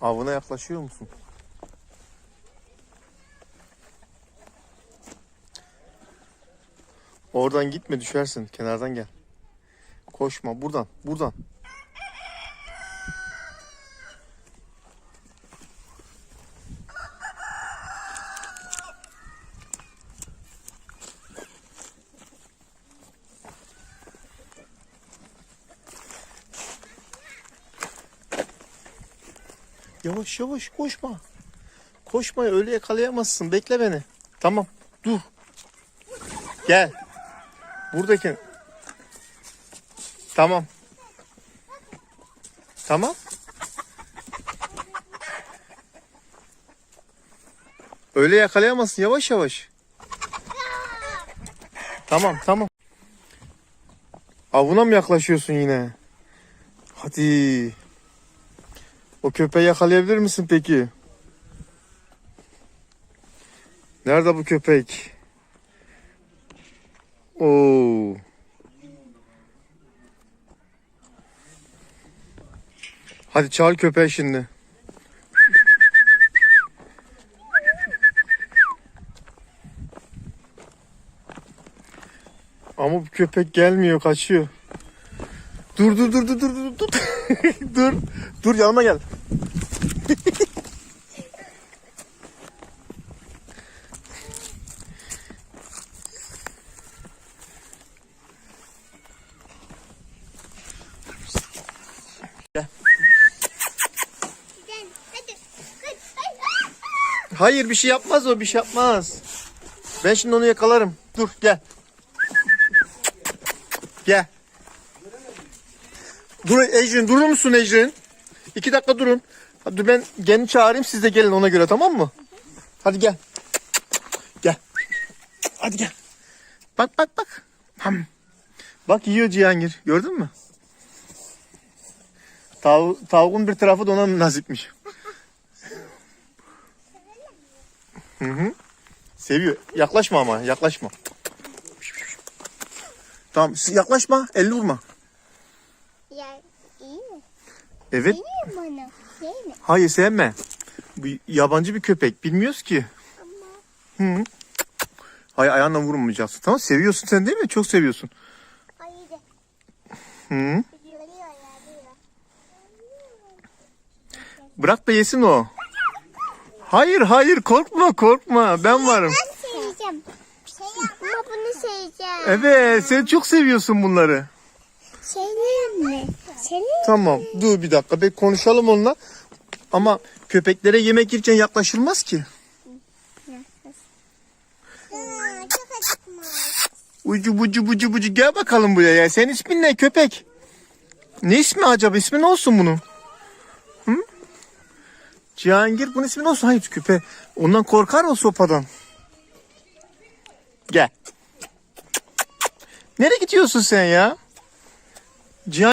Avına yaklaşıyor musun? Oradan gitme düşersin. Kenardan gel. Koşma buradan. Buradan. Yavaş yavaş koşma. Koşma öyle yakalayamazsın. Bekle beni. Tamam. Dur. Gel. Buradaki. Tamam. Tamam. Öyle yakalayamazsın. Yavaş yavaş. Tamam tamam. Avına mı yaklaşıyorsun yine? Hadi. O köpeği yakalayabilir misin peki? Nerede bu köpek? Oo. Hadi çağır köpeği şimdi. Ama bu köpek gelmiyor, kaçıyor. Dur dur dur dur dur dur dur. dur. Dur yanıma gel. Hayır bir şey yapmaz o bir şey yapmaz. Ben şimdi onu yakalarım. Dur gel. Gel. Dur Ecrin durur musun Ecrin? İki dakika durun. Hadi ben geni çağırayım siz de gelin ona göre tamam mı? Hadi gel. Gel. Hadi gel. Bak bak bak. Ham. Bak yiyor Cihangir. Gördün mü? Tav tavuğun bir tarafı da ona nasipmiş. Hı hı. Seviyor. Yaklaşma ama yaklaşma. Tamam yaklaşma elini vurma. Evet. İyi mi? Hayır sevme. Bu yabancı bir köpek. Bilmiyoruz ki. Ama Hı. Hayır ayağınla vurmayacaksın. Tamam seviyorsun sen değil mi? Çok seviyorsun. ayı da Hı. Bırak da yesin o. Hayır hayır korkma korkma. Ben varım. Ben seveceğim. Şey Ama bunu seveceğim. Evet sen çok seviyorsun bunları. Senin mi? Senin Tamam dur bir dakika bir konuşalım onunla. Ama köpeklere yemek yerken yaklaşılmaz ki. Ucu bucu bucu bucu gel bakalım buraya ya. Senin ismin ne köpek? Ne ismi acaba? İsmi ne olsun bunun? Hı? Cihangir bunun ismi ne olsun? Hayır köpe. Ondan korkar o sopadan. Gel. Nereye gidiyorsun sen ya?